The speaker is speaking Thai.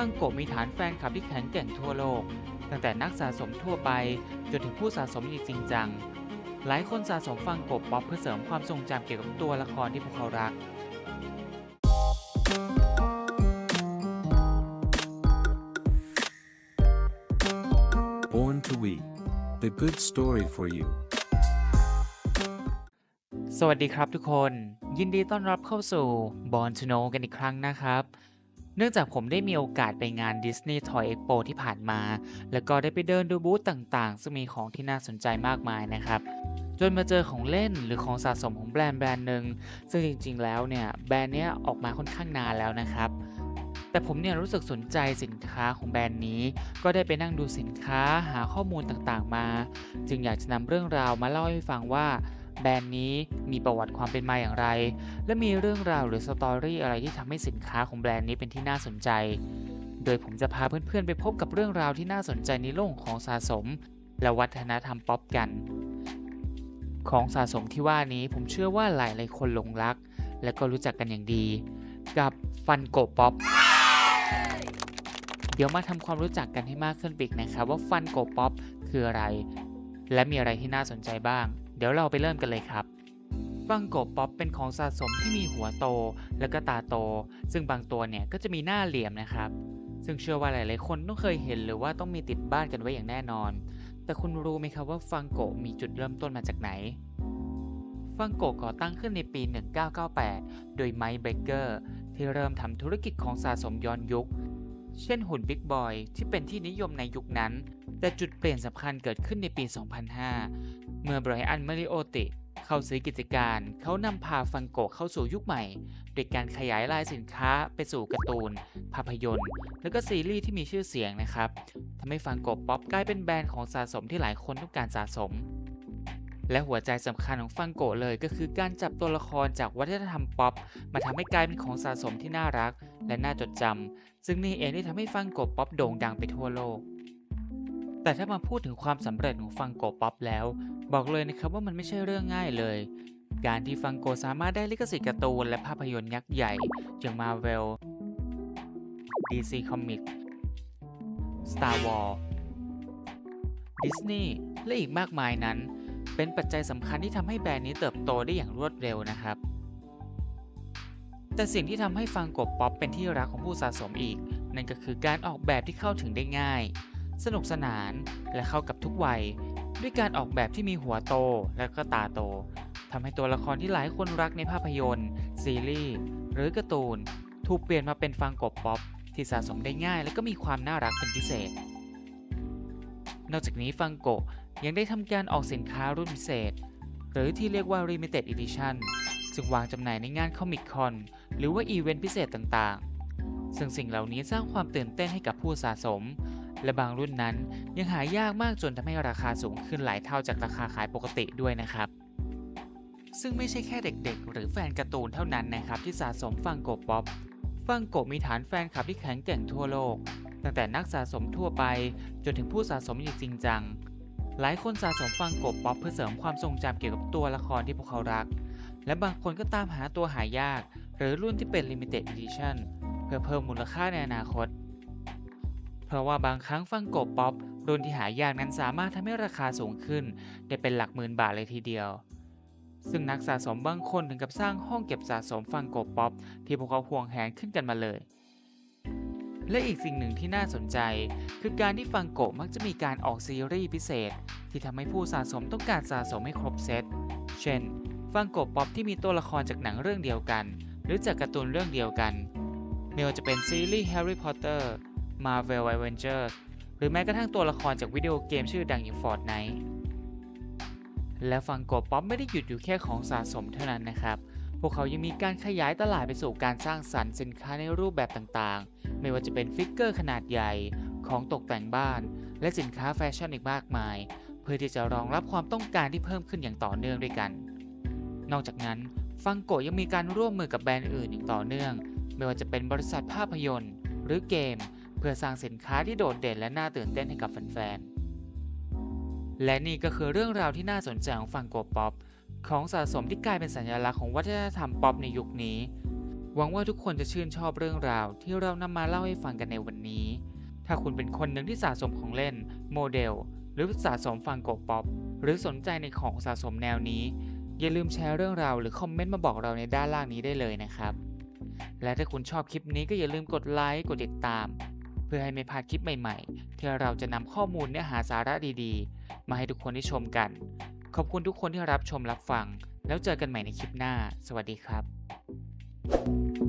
ฟังโกะมีฐานแฟนคลับที่แข็งแกร่งทั่วโลก ตั้งแต่นักสะสมทั่วไปจนถึงผู้สะสมจริงจัง หลายคนสะสมฟังโกะป๊อปเพื่อเสริมความทรงจำเกี่ยวกับตัวละครที่พวกเขารัก Born to We. The good story for you. สวัสดีครับทุกคน ยินดีต้อนรับเข้าสู่ Born to Know กันอีกครั้งนะครับ เนื่องจากผมได้มีโอกาสไปงาน Disney Toy Expo ที่ผ่านมา แล้วก็ได้ไปเดินดูบูธต่างๆ ซึ่งมีของที่น่าสนใจมากมายนะครับ จนมาเจอของเล่นหรือของสะสมของแบรนด์แบรนด์หนึ่ง ซึ่งจริง ๆ แล้วเนี่ยแบรนด์เนี้ยออกมาค่อนข้างนานแล้วนะครับ แต่ผมเนี่ยรู้สึกสนใจสินค้าของแบรนด์นี้ ก็ได้ไปนั่งดูสินค้าหาข้อมูลต่างๆมา จึงอยากจะนำเรื่องราวมาเล่าให้ฟังว่า แบรนด์นี้มีประวัติความเป็นมาอย่างไร และมีเรื่องราวหรือสตอรี่อะไรที่ทำให้สินค้าของแบรนด์นี้เป็นที่น่าสนใจ โดยผมจะพาเพื่อนๆ ไปพบกับเรื่องราวที่น่าสนใจในโลกของสะสม และวัฒนธรรมป๊อปกัน ของสะสมที่ว่านี้ผมเชื่อว่าหลายๆคนหลงรัก และก็รู้จักกันอย่างดี กับฟันโกป๊อปเดี๋ยวมาทำความรู้จักกันให้มากขึ้นไปอีกนะครับว่าฟันโกป๊อปคืออะไร และมีอะไรที่น่าสนใจบ้าง ดี๋ยวเราไปเริ่มกันเลยครับฟังโกป๊อปเป็นของสะสมที่มีหัวโตแล้วก็ตาโต ซึ่งบางตัวเนี่ยก็จะมีหน้าเหลี่ยมนะครับ ซึ่งเชื่อว่าหลาย ๆ คนต้องเคยเห็นหรือว่าต้องมีติดบ้านกันไว้อย่างแน่นอน แต่คุณรู้ไหมครับว่าฟังโกมีจุดเริ่มต้นมาจากไหน ฟังโกก่อตั้งขึ้นในปี 1998 โดยไมค์เบเกอร์ที่เริ่มทำธุรกิจของสะสมย้อนยุค เช่นหุ่นบิ๊กบอยที่เป็นที่นิยมในยุคนั้น แต่จุดเปลี่ยนสำคัญเกิดขึ้นในปี 2005 เมื่อไบรอันมาริโอติเข้าซื้อกิจการ เขานำพาฟังโกเข้าสู่ยุคใหม่โดยการขยายลายสินค้าไปสู่การ์ตูน ภาพยนตร์ และก็ซีรีส์ที่มีชื่อเสียงนะครับทำให้ฟังโกป๊อปกลายเป็นแบรนด์ของสะสมที่หลายคนต้องการสะสม และหัวใจสำคัญของฟังโกะเลยก็คือการจับตัวละครจากวัฒนธรรมป๊อปมาทำให้กลายเป็นของสะสมที่น่ารัก และน่าจดจำซึ่งนี่เองที่ทำให้ฟังโกป๊อปโด่งดังไปทั่วโลก แต่ถ้ามาพูดถึงความสำเร็จของฟังโกป๊อปแล้ว บอกเลยนะครับว่ามันไม่ใช่เรื่องง่ายเลย การที่ฟังโกสามารถได้ลิขสิทธิ์การ์ตูนและภาพยนตร์ยักษ์ใหญ่อย่าง Marvel DC Comics Star Wars Disney และอีกมากมายนั้น เป็นปัจจัยสำคัญที่ทำให้แบรนด์นี้เติบโตได้อย่างรวดเร็วนะครับ แต่สิ่งที่ทำให้ฟังกบป๊อปเป็นที่รักของผู้สะสมอีก นั่นก็คือการออกแบบที่เข้าถึงได้ง่าย สนุกสนานและเข้ากับทุกวัย ด้วยการออกแบบที่มีหัวโตและก็ตาโตทำให้ตัวละครที่หลายคนรักในภาพยนตร์ ซีรีส์หรือการ์ตูน ถูกเปลี่ยนมาเป็นฟังกบป๊อปที่สะสมได้ง่ายและก็มีความน่ารักเป็นพิเศษ นอกจากนี้ฟังโก ยังได้ทำการออกสินค้ารุ่นพิเศษ หรือที่เรียกว่า Limited Edition ซึ่งวางจำหน่ายในงานคอมิคคอนหรือว่าอีเวนต์พิเศษต่างๆ ซึ่งสิ่งเหล่านี้สร้างความตื่นเต้นให้กับผู้สะสม และบางรุ่นนั้นยังหายากมากจนทำให้ราคาสูงขึ้นหลายเท่าจากราคาขายปกติด้วยนะครับ ซึ่งไม่ใช่แค่เด็กๆ หรือแฟนการ์ตูนเท่านั้นนะครับที่สะสมฟังโกป๊อปฟังโกมีฐานแฟนคลับที่แข็งแกร่งทั่วโลก ตั้งแต่นักสะสมทั่วไป จนถึงผู้สะสมอย่างจริงจัง หลายคนสะสมฟังโกป๊อปเพื่อเสริมความทรงจำเกี่ยวกับตัวละครที่พวกเขารัก และบางคนก็ตามหาตัวหายาก หรือรุ่นที่เป็น Limited Edition เพื่อเพิ่มมูลค่าในอนาคต เพราะว่าบางครั้งฟังโกป๊อปรุ่นที่หายากนั้นสามารถทำให้ราคาสูงขึ้น ได้เป็นหลักหมื่นบาทเลยทีเดียว ซึ่งนักสะสมบางคนถึงกับสร้างห้องเก็บสะสมฟังโกป๊อปที่พวกเขาห่วงแหนขึ้นกันมาเลย และอีกสิ่งหนึ่งที่น่าสนใจ คือการที่ฟังโกมักจะมีการออกซีรีส์พิเศษ ที่ทำให้ผู้สะสมต้องการสะสมให้ครบเซต เช่น ฟังโกป๊อปที่มีตัวละครจากหนังเรื่องเดียวกัน หรือจากการ์ตูนเรื่องเดียวกันไม่ว่าจะเป็นซีรีส์ Harry Potter Marvel Avengers หรือแม้กระทั่งตัวละครจากวิดีโอเกมชื่อดังอย่าง Fortnite และฟังโกป๊อปไม่ได้หยุดอยู่แค่ของสะสมเท่านั้นนะครับ วกเขายังมีการขยายตลาดไปสู่การสร้างสรรค์สินค้าในรูปแบบต่างๆ ไม่ว่าจะเป็นฟิกเกอร์ขนาดใหญ่ ของตกแต่งบ้าน และสินค้าแฟชั่นอีกมากมาย เพื่อที่จะรองรับความต้องการที่เพิ่มขึ้นอย่างต่อเนื่องด้วยกัน นอกจากนั้น ฟังโกยังมีการร่วมมือกับแบรนด์อื่นอย่างต่อเนื่อง ไม่ว่าจะเป็นบริษัทภาพยนตร์ หรือเกม เพื่อสร้างสินค้าที่โดดเด่นและน่าตื่นเต้นให้กับแฟนๆ และนี่ก็คือเรื่องราวที่น่าสนใจของฟังโกป๊อป ของสะสมที่กลายเป็นสัญลักษณ์ของวัฒนธรรมป๊อปในยุคนี้ หวังว่าทุกคนจะชื่นชอบเรื่องราวที่เรานำมาเล่าให้ฟังกันในวันนี้ ถ้าคุณเป็นคนหนึ่งที่สะสมของเล่น โมเดล หรือสะสมฟังโกป๊อป หรือสนใจในของสะสมแนวนี้ อย่าลืมแชร์เรื่องราวหรือคอมเมนต์มาบอกเราในด้านล่างนี้ได้เลยนะครับ และถ้าคุณชอบคลิปนี้ก็อย่าลืมกดไลค์ กดติดตาม เพื่อให้ไม่พลาดคลิปใหม่ ๆ ที่เราจะนำข้อมูลเนื้อหาสาระดีๆ มาให้ทุกคนได้ชมกัน ขอบคุณทุกคนที่รับชมรับฟัง แล้วเจอกันใหม่ในคลิปหน้า สวัสดีครับ